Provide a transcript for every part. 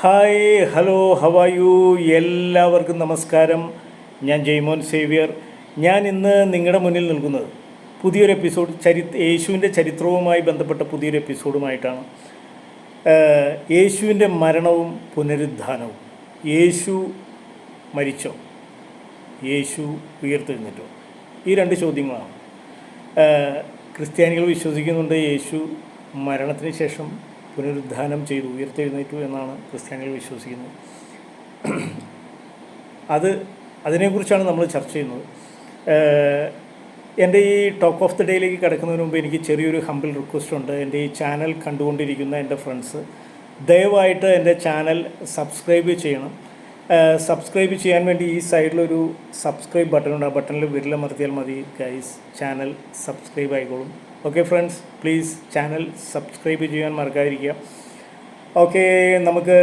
Hi hello ഹവായു എല്ലാവർക്കും നമസ്കാരം. ഞാൻ ജയ്മോൻ സേവ്യർ. ഞാൻ ഇന്ന് നിങ്ങളുടെ മുന്നിൽ നിൽക്കുന്നത് പുതിയൊരു എപ്പിസോഡ് ചരി യേശുവിന്റെ ചരിത്രവുമായി ബന്ധപ്പെട്ട പുതിയൊരു എപ്പിസോഡുമായിട്ടാണ് യേശുവിന്റെ മരണവും പുനരുദ്ധാനവും. യേശു മരിച്ചോ? യേശു ഉയർത്തെഴുന്നേറ്റോ? ഈ രണ്ട് ചോദ്യങ്ങളാണ്. ക്രിസ്ത്യാനികൾ വിശ്വസിക്കുന്നുണ്ട് യേശു മരണത്തിന് ശേഷം പുനരുദ്ധാനം ചെയ്തു ഉയർത്തെഴുന്നേറ്റു എന്നാണ് ക്രിസ്ത്യാനികൾ വിശ്വസിക്കുന്നത്. അത് അതിനെക്കുറിച്ചാണ് നമ്മൾ ചർച്ച ചെയ്യുന്നത്. എന്റെ ഈ ടോക്ക് ഓഫ് ദി ഡേയിലേക്ക് കിടക്കുന്നതിന് മുമ്പ് എനിക്ക് ചെറിയൊരു ഹമ്പിൾ റിക്വസ്റ്റ് ഉണ്ട്. എന്റെ ഈ ചാനൽ കണ്ടുകൊണ്ടിരിക്കുന്ന എന്റെ ഫ്രണ്ട്സ് ദയവായിട്ട് എന്റെ ചാനൽ സബ്സ്ക്രൈബ് ചെയ്യണം. സബ്സ്ക്രൈബ് ചെയ്യാൻ വേണ്ടി ഈ സൈഡിലൊരു സബ്സ്ക്രൈബ് ബട്ടൺ ഉണ്ട് ആ ബട്ടണിൽ വിരലമർത്തിയാൽ മതി ഗൈസ്. ചാനൽ സബ്സ്ക്രൈബ് ആയിക്കോളും. Okay friends please channel subscribe ചെയ്യാൻ മറക്കാതിരിക്കുക. ഓക്കെ നമുക്ക്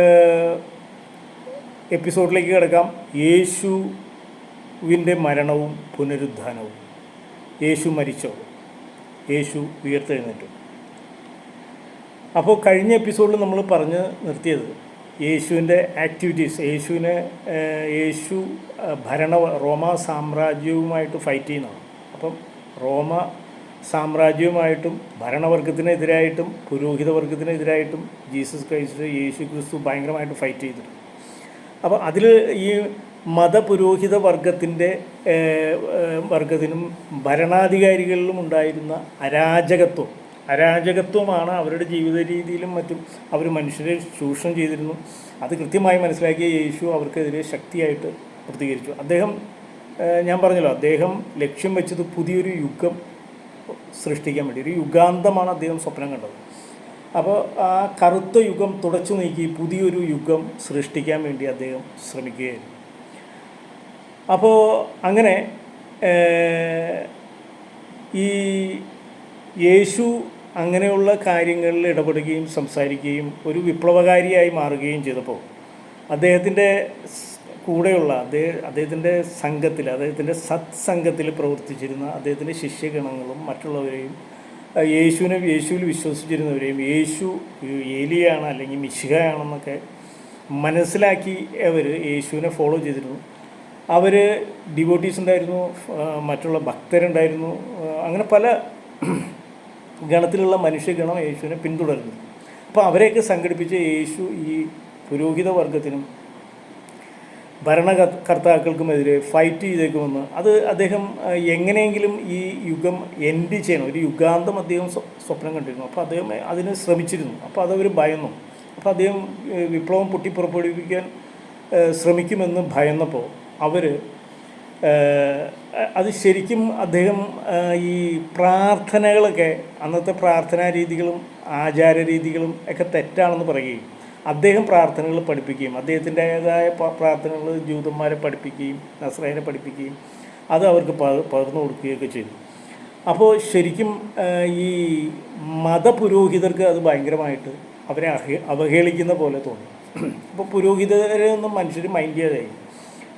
എപ്പിസോഡിലേക്ക് കിടക്കാം. യേശുവിന്റെ മരണവും പുനരുദ്ധാനവും. യേശു മരിച്ചോ? യേശു ഉയർത്തെഴുന്നേറ്റു. അപ്പോൾ കഴിഞ്ഞ എപ്പിസോഡിൽ നമ്മൾ പറഞ്ഞ് നിർത്തിയത് യേശുവിന്റെ ആക്ടിവിറ്റീസ് യേശുവിനെ യേശു ഭരണ റോമ സാമ്രാജ്യവുമായിട്ട് ഫൈറ്റ് ചെയ്യുന്നതാണ്. അപ്പം റോമ സാമ്രാജ്യവുമായിട്ടും ഭരണവർഗത്തിനെതിരായിട്ടും പുരോഹിതവർഗത്തിനെതിരായിട്ടും ജീസസ് ക്രൈസ്റ്റ് യേശു ക്രിസ്തു ഭയങ്കരമായിട്ട് ഫൈറ്റ് ചെയ്തിട്ടുണ്ട്. അപ്പോൾ അതിൽ ഈ മതപുരോഹിത വർഗത്തിന്റെ വർഗത്തിനും ഭരണാധികാരികളിലും ഉണ്ടായിരുന്ന അരാജകത്വം അരാജകത്വമാണ് അവരുടെ ജീവിത രീതിയിലും മറ്റും അവർ മനുഷ്യരെ ചൂഷണം ചെയ്തിരുന്നു. അത് കൃത്യമായി മനസ്സിലാക്കിയ യേശു അവർക്കെതിരെ ശക്തിയായിട്ട് പ്രതികരിച്ചു. അദ്ദേഹം ഞാൻ പറഞ്ഞല്ലോ അദ്ദേഹം ലക്ഷ്യം വെച്ചത് പുതിയൊരു യുഗം സൃഷ്ടിക്കാൻ വേണ്ടി. ഒരു യുഗാന്തമാണ് അദ്ദേഹം സ്വപ്നം കണ്ടത്. അപ്പോൾ ആ കറുത്ത യുഗം തുടച്ചു നീക്കി പുതിയൊരു യുഗം സൃഷ്ടിക്കാൻ വേണ്ടി അദ്ദേഹം ശ്രമിക്കുകയായിരുന്നു. അപ്പോൾ അങ്ങനെ ഈ യേശു അങ്ങനെയുള്ള കാര്യങ്ങളിൽ ഇടപെടുകയും സംസാരിക്കുകയും ഒരു വിപ്ലവകാരിയായി മാറുകയും ചെയ്തപ്പോൾ അദ്ദേഹത്തിന്റെ കൂടെയുള്ള അദ്ദേഹം അദ്ദേഹത്തിന്റെ സംഘത്തിൽ അദ്ദേഹത്തിന്റെ സത്സംഘത്തിൽ പ്രവർത്തിച്ചിരുന്ന അദ്ദേഹത്തിന്റെ ശിഷ്യഗണങ്ങളും മറ്റുള്ളവരെയും യേശുവിനെ യേശുവിൽ വിശ്വസിച്ചിരുന്നവരെയും യേശു ഏലിയാണ് അല്ലെങ്കിൽ മിശിഹയാണെന്നൊക്കെ മനസ്സിലാക്കി അവർ യേശുവിനെ ഫോളോ ചെയ്തിരുന്നു. അവർ ഡിവോട്ടീസ് ഉണ്ടായിരുന്നു മറ്റുള്ള ഭക്തരുണ്ടായിരുന്നു അങ്ങനെ പല ഗണത്തിലുള്ള മനുഷ്യഗണം യേശുവിനെ പിന്തുടരുന്നു അപ്പോൾ അവരെയൊക്കെ സംഘടിപ്പിച്ച് യേശു ഈ പുരോഹിത വർഗത്തിനും ഭരണകർത്താക്കൾക്കുമെതിരെ ഫൈറ്റ് ചെയ്തേക്കുമെന്ന്. അത് അദ്ദേഹം എങ്ങനെയെങ്കിലും ഈ യുഗം എൻഡ് ചെയ്യണം. ഒരു യുഗാന്തം അദ്ദേഹം സ്വപ്നം കണ്ടിരുന്നു. അപ്പോൾ അദ്ദേഹം അതിന് ശ്രമിച്ചിരുന്നു. അപ്പോൾ അതവർ ഭയന്നു. അപ്പോൾ അദ്ദേഹം വിപ്ലവം പൊട്ടിപ്പുറപ്പെടുവിക്കാൻ ശ്രമിക്കുമെന്ന് ഭയന്നപ്പോൾ അവർ അത് ശരിക്കും അദ്ദേഹം ഈ പ്രാർത്ഥനകളൊക്കെ അന്നത്തെ പ്രാർത്ഥനാ രീതികളും ആചാര രീതികളും ഒക്കെ തെറ്റാണെന്ന് പറയുകയും അദ്ദേഹം പ്രാർത്ഥനകൾ പഠിപ്പിക്കുകയും അദ്ദേഹത്തിന്റേതായ പ്രാർത്ഥനകൾ ജൂതന്മാരെ പഠിപ്പിക്കുകയും നസ്രൈനെ പഠിപ്പിക്കുകയും അത് അവർക്ക് പക- പകർന്നു കൊടുക്കുകയൊക്കെ ചെയ്തു. അപ്പോൾ ശരിക്കും ഈ മതപുരോഹിതർക്ക് അത് ഭയങ്കരമായിട്ട് അവരെ അവഹേളിക്കുന്ന പോലെ തോന്നി. അപ്പോൾ പുരോഹിതരെ ഒന്നും മനുഷ്യർ മൈൻഡ് ചെയ്യാതായി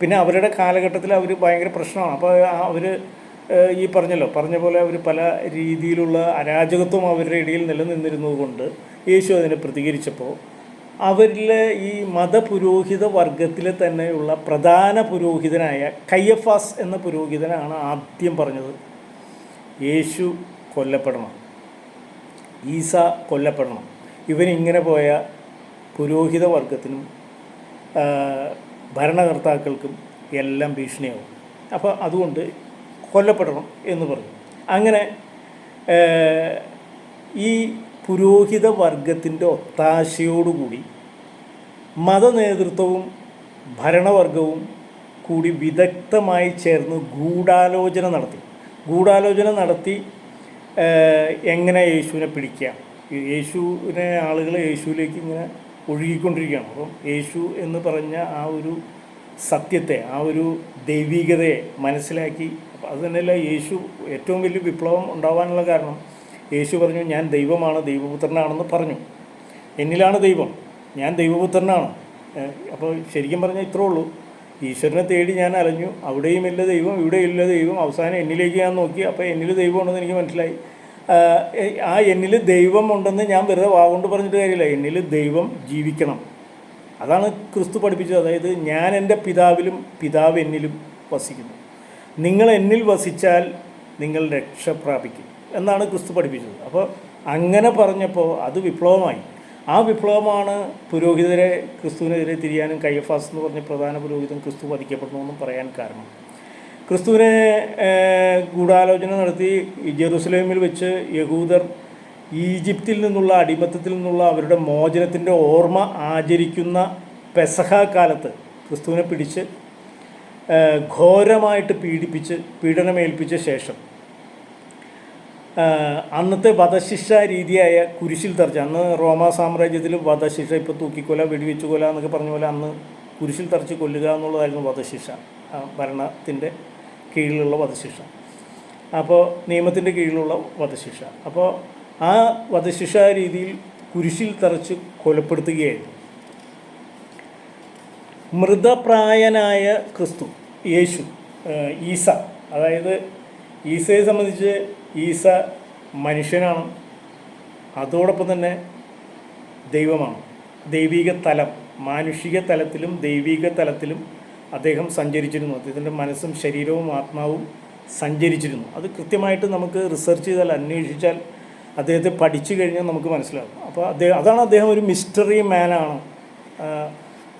പിന്നെ അവരുടെ കാലഘട്ടത്തിൽ അവർ ഭയങ്കര പ്രശ്നമാണ്. അപ്പോൾ അവർ ഈ പറഞ്ഞല്ലോ പറഞ്ഞ പോലെ അവർ പല രീതിയിലുള്ള അരാജകത്വം അവരുടെ ഇടയിൽ നിലനിന്നിരുന്നത് കൊണ്ട് യേശു അതിനെ പ്രതികരിച്ചപ്പോൾ അവരിലെ ഈ മതപുരോഹിത വർഗത്തിലെ തന്നെയുള്ള പ്രധാന പുരോഹിതനായ കയ്യഫാസ് എന്ന പുരോഹിതനാണ് ആദ്യം പറഞ്ഞത്. യേശു കൊല്ലപ്പെടണം. ഈസ കൊല്ലപ്പെടണം. ഇവനിങ്ങനെ പോയ പുരോഹിത വർഗത്തിനും ഭരണകർത്താക്കൾക്കും എല്ലാം ഭീഷണിയാവും. അപ്പോൾ അതുകൊണ്ട് കൊല്ലപ്പെടണം എന്ന് പറഞ്ഞു. അങ്ങനെ ഈ പുരോഹിത വർഗത്തിന്റെ ഒത്താശയോടുകൂടി മതനേതൃത്വവും ഭരണവർഗവും കൂടി വിദഗ്ധമായി ചേർന്ന് ഗൂഢാലോചന നടത്തി. ഗൂഢാലോചന നടത്തി എങ്ങനെ യേശുവിനെ പിടിക്കാം യേശുവിനെ ആളുകൾ യേശുവിലേക്ക് ഇങ്ങനെ ഒഴുകിക്കൊണ്ടിരിക്കുകയാണ്. അപ്പം യേശു എന്ന് പറഞ്ഞ ആ ഒരു സത്യത്തെ ആ ഒരു ദൈവികതയെ മനസ്സിലാക്കി. അപ്പം അത് തന്നെയല്ല യേശു ഏറ്റവും വലിയ വിപ്ലവം ഉണ്ടാവാനുള്ള കാരണം യേശു പറഞ്ഞു ഞാൻ ദൈവമാണ് ദൈവപുത്രനാണെന്ന് പറഞ്ഞു. എന്നിലാണ് ദൈവം. ഞാൻ ദൈവപുത്രനാണ്. അപ്പോൾ ശരിക്കും പറഞ്ഞാൽ ഇത്രേ ഉള്ളൂ. ഈശ്വരനെ തേടി ഞാൻ അലഞ്ഞു. അവിടെയും ഇല്ല ദൈവം ഇവിടെയും ഇല്ല ദൈവം. അവസാനം എന്നിലേക്ക് ഞാൻ നോക്കി. അപ്പോൾ എന്നിൽ ദൈവം ഉണ്ടെന്ന് എനിക്ക് മനസ്സിലായി. ആ എന്നിൽ ദൈവം ഉണ്ടെന്ന് ഞാൻ വെറുതെ വാഗൊണ്ട് പറഞ്ഞിട്ട് കാര്യമില്ല. എന്നിൽ ദൈവം ജീവിക്കണം. അതാണ് ക്രിസ്തു പഠിപ്പിച്ചത്. അതായത് ഞാൻ എന്റെ പിതാവിലും പിതാവ് എന്നിലും വസിക്കുന്നു. നിങ്ങൾ എന്നിൽ വസിച്ചാൽ നിങ്ങൾ രക്ഷ പ്രാപിക്കും. എന്നാണ് ക്രിസ്തു പഠിപ്പിച്ചത്. അപ്പോൾ അങ്ങനെ പറഞ്ഞപ്പോൾ അത് വിപ്ലവമായി. ആ വിപ്ലവമാണ് പുരോഹിതരെ ക്രിസ്തുവിനെതിരെ തിരിയാനും കയ്യഫാസ് എന്ന് പറഞ്ഞ പ്രധാന പുരോഹിതൻ ക്രിസ്തു വധിക്കപ്പെടണമെന്നും പറയാൻ കാരണം. ക്രിസ്തുവിനെ ഗൂഢാലോചന നടത്തി ജെറുസലേമിൽ വെച്ച് യഹൂദർ ഈജിപ്തിൽ നിന്നുള്ള അടിമത്തത്തിൽ നിന്നുള്ള അവരുടെ മോചനത്തിന്റെ ഓർമ്മ ആചരിക്കുന്ന പെസഹ കാലത്ത് ക്രിസ്തുവിനെ പിടിച്ച് ഘോരമായിട്ട് പീഡിപ്പിച്ച് പീഡനമേൽപ്പിച്ച ശേഷം അന്നത്തെ വധശിക്ഷ രീതിയായ കുരിശിൽ തർച്ച അന്ന് റോമാ സാമ്രാജ്യത്തിൽ വധശിക്ഷ ഇപ്പോൾ തൂക്കിക്കൊല വെടിവെച്ച് കൊല എന്നൊക്കെ പറഞ്ഞ പോലെ അന്ന് കുരിശിൽ തറച്ച് കൊല്ലുക എന്നുള്ളതായിരുന്നു വധശിക്ഷ. ഭരണത്തിന്റെ കീഴിലുള്ള വധശിക്ഷ. അപ്പോൾ നിയമത്തിന്റെ കീഴിലുള്ള വധശിക്ഷ. അപ്പോൾ ആ വധശിക്ഷ രീതിയിൽ കുരിശിൽ തറച്ച് കൊലപ്പെടുത്തുകയായിരുന്നു. മൃതപ്രായനായ ക്രിസ്തു യേശു ഈസ അതായത് ഈസയെ സംബന്ധിച്ച് ഈസ മനുഷ്യനാണ്. അതോടൊപ്പം തന്നെ ദൈവമാണ്. ദൈവിക തലം മാനുഷിക തലത്തിലും ദൈവിക തലത്തിലും അദ്ദേഹം സഞ്ചരിച്ചിരുന്നു. അദ്ദേഹത്തിന്റെ മനസ്സും ശരീരവും ആത്മാവും സഞ്ചരിച്ചിരുന്നു. അത് കൃത്യമായിട്ട് നമുക്ക് റിസർച്ച് ചെയ്താൽ അന്വേഷിച്ചാൽ അദ്ദേഹത്തെ പഠിച്ചു കഴിഞ്ഞാൽ നമുക്ക് മനസ്സിലാകും. അപ്പോൾ അദ്ദേഹം അതാണ് അദ്ദേഹം ഒരു മിസ്റ്ററി മാനാണ്.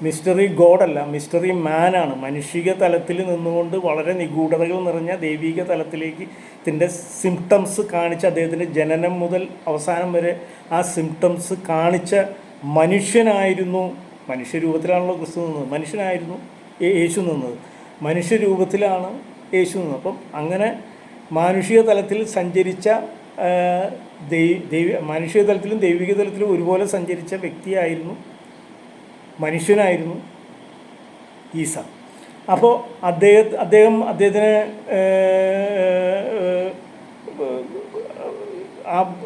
മിസ്റ്ററി ഗോഡല്ല മിസ്റ്ററി മാനാണ്. മനുഷിക തലത്തിൽ നിന്നുകൊണ്ട് വളരെ നിഗൂഢതകൾ നിറഞ്ഞ ദൈവിക തലത്തിലേക്ക് ഇതിന്റെ സിംറ്റംസ് കാണിച്ച അദ്ദേഹത്തിന്റെ ജനനം മുതൽ അവസാനം വരെ ആ സിംറ്റംസ് കാണിച്ച മനുഷ്യനായിരുന്നു മനുഷ്യരൂപത്തിലാണല്ലോ ക്രിസ്തു നിന്നത് മനുഷ്യനായിരുന്നു യേശു നിന്നത്. മനുഷ്യരൂപത്തിലാണ് യേശു നിന്നത്. അപ്പം അങ്ങനെ മാനുഷിക തലത്തിൽ സഞ്ചരിച്ച ദൈവ ദൈവ മാനുഷിക തലത്തിലും ദൈവിക തലത്തിലും ഒരുപോലെ സഞ്ചരിച്ച വ്യക്തിയായിരുന്നു മനുഷ്യനായിരുന്നു ഈസ. അപ്പോൾ അദ്ദേഹ അദ്ദേഹം അദ്ദേഹത്തിന്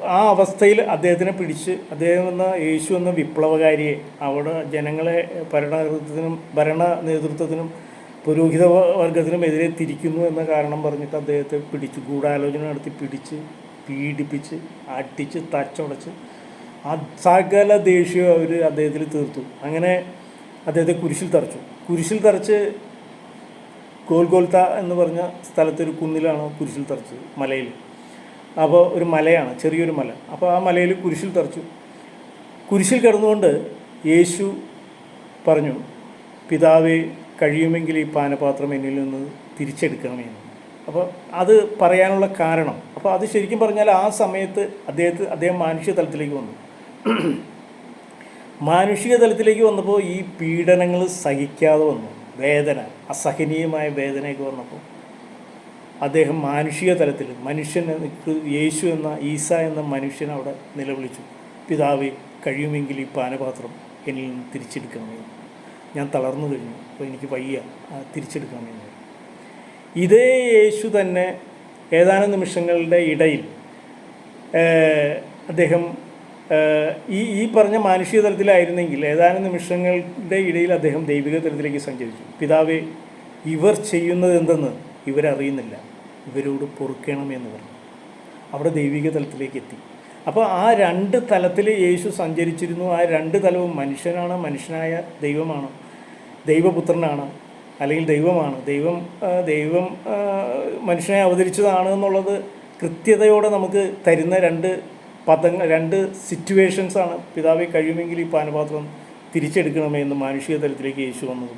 ആ അവസ്ഥയിൽ അദ്ദേഹത്തിനെ പിടിച്ച് അദ്ദേഹം എന്ന യേശു എന്ന വിപ്ലവകാരിയെ അവിടെ ജനങ്ങളെ ഭരണകൃത്വത്തിനും ഭരണ നേതൃത്വത്തിനും പുരോഹിത വർഗത്തിനും എതിരെ തിരിക്കുന്നു എന്ന കാരണം പറഞ്ഞിട്ട് അദ്ദേഹത്തെ പിടിച്ച് ഗൂഢാലോചന നടത്തി പിടിച്ച് പീഡിപ്പിച്ച് അടിച്ച് തച്ചുടച്ച് സകല ദേഷ്യവും അവർ അദ്ദേഹത്തിൽ തീർത്തു. അങ്ങനെ അദ്ദേഹത്തെ കുരിശിൽ തറച്ചു. കുരിശിൽ തറച്ച് ഗോൽഗോൽത്ത എന്ന് പറഞ്ഞ സ്ഥലത്തൊരു കുന്നിലാണ് കുരിശിൽ തറച്ചത് മലയിൽ. അപ്പോൾ ഒരു മലയാണ് ചെറിയൊരു മല. അപ്പോൾ ആ മലയിൽ കുരിശിൽ തറച്ചു. കുരിശിൽ കിടന്നുകൊണ്ട് യേശു പറഞ്ഞു പിതാവെ കഴിയുമെങ്കിൽ ഈ പാനപാത്രം എന്നിൽ നിന്ന് തിരിച്ചെടുക്കണമെന്ന് അപ്പോൾ അത് പറയാനുള്ള കാരണം അപ്പോൾ അത് ശരിക്കും പറഞ്ഞാൽ ആ സമയത്ത് അദ്ദേഹത്തെ അദ്ദേഹം മാനുഷ്യ തലത്തിലേക്ക് വന്നു. മാനുഷിക തലത്തിലേക്ക് വന്നപ്പോൾ ഈ പീഡനങ്ങൾ സഹിക്കാതെ വന്നു. വേദന അസഹനീയമായ വേദനയൊക്കെ വന്നപ്പോൾ അദ്ദേഹം മാനുഷിക തലത്തിൽ മനുഷ്യൻ യേശു എന്ന ഈസ എന്ന മനുഷ്യൻ അവിടെ നിലവിളിച്ചു. പിതാവ് കഴിയുമെങ്കിൽ ഈ പാനപാത്രം എന്നിൽ നിന്ന് തിരിച്ചെടുക്കണമെന്ന് ഞാൻ തളർന്നു കഴിഞ്ഞു. അപ്പോൾ എനിക്ക് വയ്യ തിരിച്ചെടുക്കണമെന്ന് ഇതേ യേശു തന്നെ ഏതാനും നിമിഷങ്ങളുടെ ഇടയിൽ അദ്ദേഹം ഈ ഈ പറഞ്ഞ മാനുഷിക തലത്തിലായിരുന്നെങ്കിൽ ഏതാനും നിമിഷങ്ങളുടെ ഇടയിൽ അദ്ദേഹം ദൈവിക തലത്തിലേക്ക് സഞ്ചരിച്ചു. പിതാവെ ഇവർ ചെയ്യുന്നത് എന്തെന്ന് ഇവരറിയുന്നില്ല. ഇവരോട് പൊറുക്കണമെന്ന് പറഞ്ഞു. അവിടെ ദൈവിക തലത്തിലേക്ക് എത്തി. അപ്പോൾ ആ രണ്ട് തലത്തിൽ യേശു സഞ്ചരിച്ചിരുന്നു. ആ രണ്ട് തലവും മനുഷ്യനാണ് മനുഷ്യനായ ദൈവമാണ്. ദൈവപുത്രനാണ് അല്ലെങ്കിൽ ദൈവമാണ്. ദൈവം ദൈവം മനുഷ്യനെ അവതരിച്ചതാണ് എന്നുള്ളത് കൃത്യതയോടെ നമുക്ക് തരുന്ന രണ്ട് പദങ്ങൾ രണ്ട് സിറ്റുവേഷൻസാണ് പിതാവെ കഴിയുമെങ്കിൽ ഈ പാനപാത്രം തിരിച്ചെടുക്കണമേ എന്ന് മാനുഷിക തലത്തിലേക്ക് യേശു വന്നത്.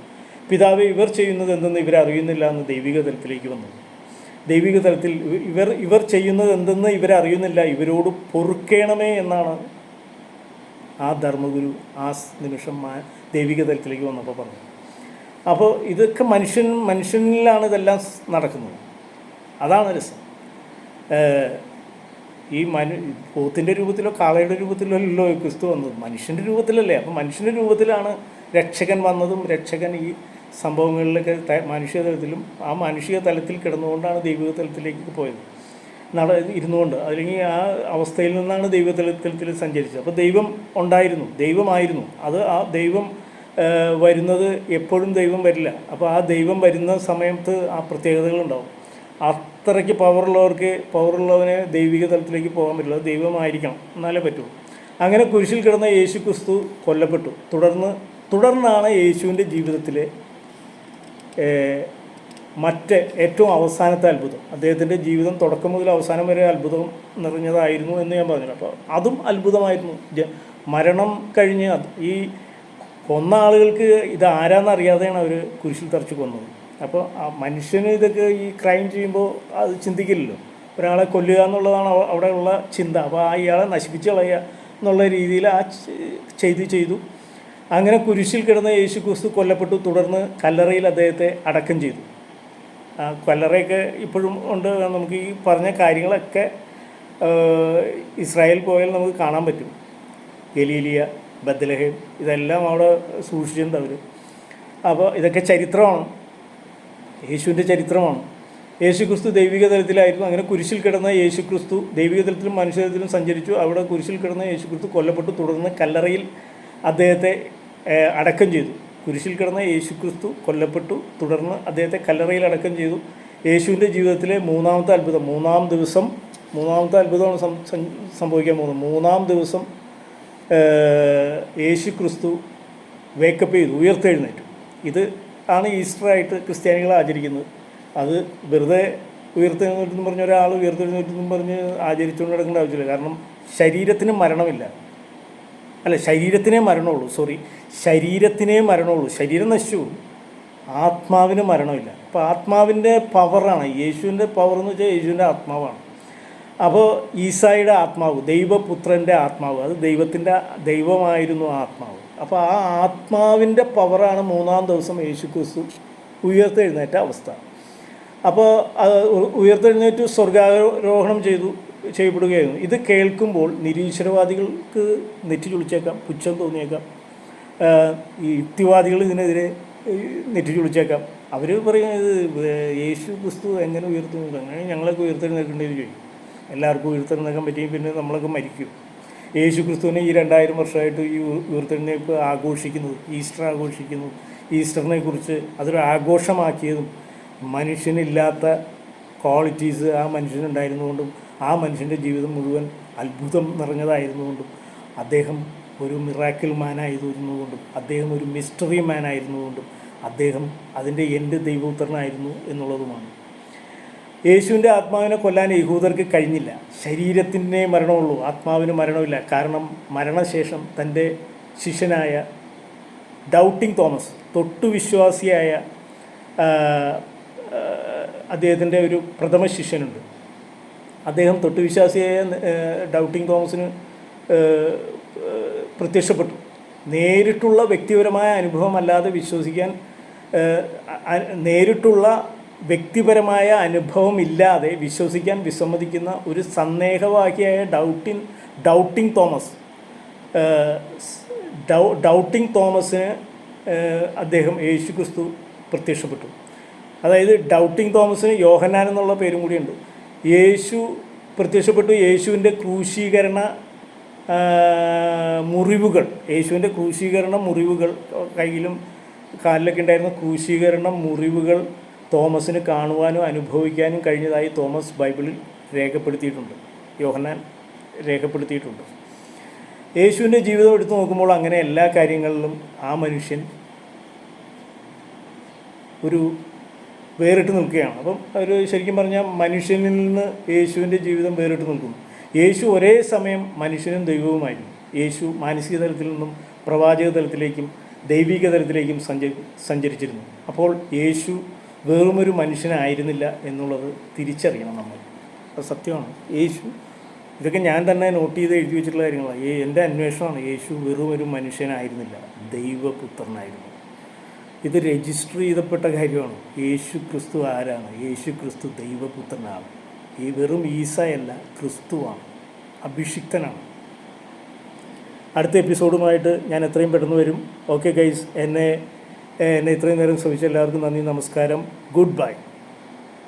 പിതാവെ ഇവർ ചെയ്യുന്നത് എന്തെന്ന് ഇവരറിയുന്നില്ല എന്ന് ദൈവിക തലത്തിലേക്ക് വന്നത്. ദൈവിക തലത്തിൽ ഇവ- ഇവർ ഇവർ ചെയ്യുന്നത് എന്തെന്ന് ഇവരറിയുന്നില്ല ഇവരോട് പൊറുക്കണമേ എന്നാണ് ആ ധർമ്മഗുരു ആ നിമിഷം ദൈവിക തലത്തിലേക്ക് വന്നപ്പോൾ പറഞ്ഞു അപ്പോൾ ഇതൊക്കെ മനുഷ്യൻ മനുഷ്യനിലാണ് ഇതെല്ലാം നടക്കുന്നത്. അതാണ് രസം. ഈ മനു പോത്തിന്റെ രൂപത്തിലോ കാളയുടെ രൂപത്തിലോ അല്ലല്ലോ ക്രിസ്തു വന്നത്. മനുഷ്യന്റെ രൂപത്തിലല്ലേ. അപ്പം മനുഷ്യന്റെ രൂപത്തിലാണ് രക്ഷകൻ വന്നതും രക്ഷകൻ ഈ സംഭവങ്ങളിലൊക്കെ മാനുഷിക തലത്തിലും ആ മാനുഷിക തലത്തിൽ കിടന്നുകൊണ്ടാണ് ദൈവിക തലത്തിലേക്ക് പോയത്. നട ഇരുന്നുകൊണ്ട്. അല്ലെങ്കിൽ ആ അവസ്ഥയിൽ നിന്നാണ് ദൈവിക തലത്തിൽ സഞ്ചരിച്ചത്. അപ്പോൾ ദൈവം ഉണ്ടായിരുന്നു. ദൈവമായിരുന്നു. അത് ആ ദൈവം വരുന്നത് എപ്പോഴും ദൈവം വരില്ല. അപ്പോൾ ആ ദൈവം വരുന്ന സമയത്ത് ആ പ്രത്യേകതകളുണ്ടാവും. അത്രയ്ക്ക് പവറുള്ളവർക്ക് പവറുള്ളവന് ദൈവിക തലത്തിലേക്ക് പോകാൻ പറ്റില്ല. അത് ദൈവമായിരിക്കണം. എന്നാലേ പറ്റുള്ളൂ അങ്ങനെ കുരിശിൽ കിടന്ന യേശു ക്രിസ്തു കൊല്ലപ്പെട്ടു. തുടർന്ന് തുടർന്നാണ് യേശുവിന്റെ ജീവിതത്തിലെ മറ്റ് ഏറ്റവും അവസാനത്തെ അത്ഭുതം. അദ്ദേഹത്തിന്റെ ജീവിതം തുടക്കം മുതൽ അവസാനം വരെ അത്ഭുതം നിറഞ്ഞതായിരുന്നു എന്ന് ഞാൻ പറഞ്ഞു. അപ്പോൾ അതും അത്ഭുതമായിരുന്നു. മരണം കഴിഞ്ഞ് ഈ കൊന്ന ആളുകൾക്ക് ഇത് ആരാന്നറിയാതെയാണ് അവർ കുരിശിൽ തറച്ച് കൊന്നത്. അപ്പോൾ ആ മനുഷ്യന് ഇതൊക്കെ ഈ ക്രൈം ചെയ്യുമ്പോൾ അത് ചിന്തിക്കില്ലല്ലോ. ഒരാളെ കൊല്ലുക എന്നുള്ളതാണ് അവ- അവിടെയുള്ള ചിന്ത. അപ്പോൾ ആ ഇയാളെ നശിപ്പിച്ച് കളയുക എന്നുള്ള രീതിയിൽ ആ ചെയ്ത് ചെയ്തു. അങ്ങനെ കുരിശിൽ കിടന്ന യേശു ക്രിസ്തു കൊല്ലപ്പെട്ടു. തുടർന്ന് കല്ലറയിൽ അദ്ദേഹത്തെ അടക്കം ചെയ്തു. ആ കല്ലറയൊക്കെ ഇപ്പോഴും ഉണ്ട്. നമുക്ക് ഈ പറഞ്ഞ കാര്യങ്ങളൊക്കെ ഇസ്രായേൽ പോയാൽ നമുക്ക് കാണാൻ പറ്റും. ഗലീലിയ ബദ്ലഹേം ഇതെല്ലാം അവിടെ സൂക്ഷിച്ചിട്ടുണ്ട് അവർ അപ്പോൾ ഇതൊക്കെ ചരിത്രമാണ്. യേശുവിന്റെ ചരിത്രമാണ്. യേശുക്രിസ്തു ദൈവിക തലത്തിലായിരുന്നു. അങ്ങനെ കുരിശിൽ കിടന്ന യേശുക്രിസ്തു ദൈവിക തലത്തിലും മനുഷ്യതലത്തിലും സഞ്ചരിച്ചു. അവിടെ കുരിശിൽ കിടന്ന യേശുക്രിസ്തു കൊല്ലപ്പെട്ടു. തുടർന്ന് കല്ലറയിൽ അദ്ദേഹത്തെ അടക്കം ചെയ്തു. കുരിശിൽ കിടന്ന യേശുക്രിസ്തു കൊല്ലപ്പെട്ടു. തുടർന്ന് അദ്ദേഹത്തെ കല്ലറയിൽ അടക്കം ചെയ്തു. യേശുവിന്റെ ജീവിതത്തിലെ മൂന്നാമത്തെ അത്ഭുതം മൂന്നാം ദിവസം മൂന്നാമത്തെ അത്ഭുതമാണ് സംഭവിക്കാൻ പോകുന്നത്. മൂന്നാം ദിവസം യേശു ക്രിസ്തു വേക്കപ്പ് ചെയ്തു. ഉയർത്തെഴുന്നേറ്റു. ഇത് ആണ് ഈസ്റ്ററായിട്ട് ക്രിസ്ത്യാനികൾ ആചരിക്കുന്നത്. അത് വെറുതെ ഉയർത്തെഴുന്നേറ്റെന്ന് പറഞ്ഞ ഒരാൾ ഉയർത്തെഴുന്നേറ്റെന്നും പറഞ്ഞ് ആചരിച്ചുകൊണ്ട് നടക്കേണ്ട ആവശ്യമില്ല. കാരണം ശരീരത്തിന് മരണമില്ല. അല്ല ശരീരത്തിനെ മരണമുള്ളൂ. സോറി ശരീരത്തിനെ മരണമുള്ളൂ. ശരീരം നശിച്ചു. ആത്മാവിന് മരണമില്ല. അപ്പോൾ ആത്മാവിന്റെ പവറാണ്. യേശുവിന്റെ പവർ എന്ന് വെച്ചാൽ യേശുവിന്റെ ആത്മാവാണ്. അപ്പോൾ ഈസായുടെ ആത്മാവ് ദൈവപുത്രന്റെ ആത്മാവ് അത് ദൈവത്തിന്റെ ദൈവമായിരുന്നു ആത്മാവ്. അപ്പോൾ ആ ആത്മാവിന്റെ പവറാണ് മൂന്നാം ദിവസം യേശു ക്രിസ്തു ഉയർത്തെഴുന്നേറ്റ അവസ്ഥ. അപ്പോൾ ഉയർത്തെഴുന്നേറ്റ് സ്വർഗാരോഹണം ചെയ്തു ചെയ്യപ്പെടുകയായിരുന്നു. ഇത് കേൾക്കുമ്പോൾ നിരീശ്വരവാദികൾക്ക് നെറ്റി ചുളിച്ചേക്കാം പുച്ഛം തോന്നിയേക്കാം. ഈ യുക്തിവാദികൾ ഇതിനെതിരെ നെറ്റി ചുളിച്ചേക്കാം. അവർ പറയുന്നത് ഇത് യേശു ക്രിസ്തു എങ്ങനെ ഉയർത്തുന്നു? അങ്ങനെ ഞങ്ങളൊക്കെ ഉയർത്തെഴുന്നേൽക്കേണ്ടി ചോദിക്കും എല്ലാവർക്കും ഉയർത്തെഴുന്നേക്കാൻ പറ്റിയും പിന്നെ നമ്മളൊക്കെ മരിക്കും. യേശു ക്രിസ്തുവിനെ ഈ രണ്ടായിരം വർഷമായിട്ട് ഈ ഉയർത്തെഴുന്നേൽപ്പ് ആഘോഷിക്കുന്നത് ഈസ്റ്റർ ആഘോഷിക്കുന്നു. ഈസ്റ്ററിനെ കുറിച്ച് അതൊരു ആഘോഷമാക്കിയതും മനുഷ്യനില്ലാത്ത ക്വാളിറ്റീസ് ആ മനുഷ്യനുണ്ടായിരുന്നുകൊണ്ടും ആ മനുഷ്യന്റെ ജീവിതം മുഴുവൻ അത്ഭുതം നിറഞ്ഞതായിരുന്നുകൊണ്ടും അദ്ദേഹം ഒരു മിറാക്കിൾ മാനായിരുന്നുകൊണ്ടും അദ്ദേഹം ഒരു മിസ്റ്ററി മാനായിരുന്നുകൊണ്ടും അദ്ദേഹം അതിന്റെ എന്റെ ദൈവപുത്രനായിരുന്നു എന്നുള്ളതുമാണ്. യേശുവിന്റെ ആത്മാവിനെ കൊല്ലാൻ യഹൂദർക്ക് കഴിഞ്ഞില്ല. ശരീരത്തിന്റെ മരണമുള്ളൂ. ആത്മാവിന് മരണമില്ല. കാരണം മരണശേഷം തന്റെ ശിഷ്യനായ ഡൗട്ടിങ് തോമസ് തൊട്ടു വിശ്വാസിയായ അദ്ദേഹത്തിന്റെ ഒരു പ്രഥമ ശിഷ്യനുണ്ട്. അദ്ദേഹം തൊട്ടു വിശ്വാസിയായ ആ, ഡൗട്ടിങ് തോമസിന് പ്രത്യക്ഷപ്പെട്ടു. നേരിട്ടുള്ള വ്യക്തിപരമായ അനുഭവമല്ലാതെ വിശ്വസിക്കാൻ നേരിട്ടുള്ള വ്യക്തിപരമായ അനുഭവം ഇല്ലാതെ വിശ്വസിക്കാൻ വിസമ്മതിക്കുന്ന ഒരു സന്ദേഹവാഹിയായ ഡൗട്ടിൻ ഡൗട്ടിങ് തോമസ്. ഡൗ ഡൗട്ടിങ് തോമസിന് അദ്ദേഹം യേശു ക്രിസ്തു പ്രത്യക്ഷപ്പെട്ടു. അതായത് ഡൗട്ടിങ് തോമസിന് യോഹനാൻ എന്നുള്ള പേരും കൂടിയുണ്ട് യേശു പ്രത്യക്ഷപ്പെട്ടു. യേശുവിന്റെ ക്രൂശീകരണ മുറിവുകൾ യേശുവിന്റെ ക്രൂശീകരണ മുറിവുകൾ കയ്യിലും കാലിലൊക്കെ ഉണ്ടായിരുന്ന ക്രൂശീകരണ മുറിവുകൾ തോമസിന് കാണുവാനും അനുഭവിക്കാനും കഴിഞ്ഞതായി തോമസ് ബൈബിളിൽ രേഖപ്പെടുത്തിയിട്ടുണ്ട്. യോഹന്നാൻ രേഖപ്പെടുത്തിയിട്ടുണ്ട്. യേശുവിന്റെ ജീവിതം എടുത്തു നോക്കുമ്പോൾ അങ്ങനെ എല്ലാ കാര്യങ്ങളിലും ആ മനുഷ്യൻ ഒരു വേറിട്ട് നിൽക്കുകയാണ്. അപ്പം ഒരു ശരിക്കും പറഞ്ഞാൽ മനുഷ്യനിൽ നിന്ന് യേശുവിന്റെ ജീവിതം വേറിട്ട് നിൽക്കുന്നു. യേശു ഒരേ സമയം മനുഷ്യനും ദൈവവുമായിരുന്നു. യേശു മാനസിക തലത്തിൽ നിന്നും പ്രവാചക തലത്തിലേക്കും ദൈവിക തലത്തിലേക്കും സഞ്ചരി സഞ്ചരിച്ചിരുന്നു. അപ്പോൾ യേശു വെറുമൊരു മനുഷ്യനായിരുന്നില്ല എന്നുള്ളത് തിരിച്ചറിയണം നമ്മൾ. അത് സത്യമാണ്. യേശു ഇതൊക്കെ ഞാൻ തന്നെ നോട്ട് ചെയ്ത് എഴുതി വെച്ചിട്ടുള്ള കാര്യങ്ങളാണ് ഈ എന്റെ അന്വേഷണമാണ് യേശു വെറും ഒരു മനുഷ്യനായിരുന്നില്ല ദൈവപുത്രനായിരുന്നു. ഇത് രജിസ്റ്റർ ചെയ്തപ്പെട്ട കാര്യമാണ്. യേശു ക്രിസ്തു ആരാണ്? യേശു ക്രിസ്തു ദൈവപുത്രനാണ്. ഈ വെറും ഈസയല്ല ക്രിസ്തുവാണ്. അഭിഷിക്തനാണ്. അടുത്ത എപ്പിസോഡുമായിട്ട് ഞാൻ എത്രയും പെട്ടെന്ന് വരും. ഓക്കെ ഗൈസ് എന്നെ എന്നെ ഇത്രയും നേരം ശ്രമിച്ച എല്ലാവർക്കും നന്ദി നമസ്കാരം. Good bye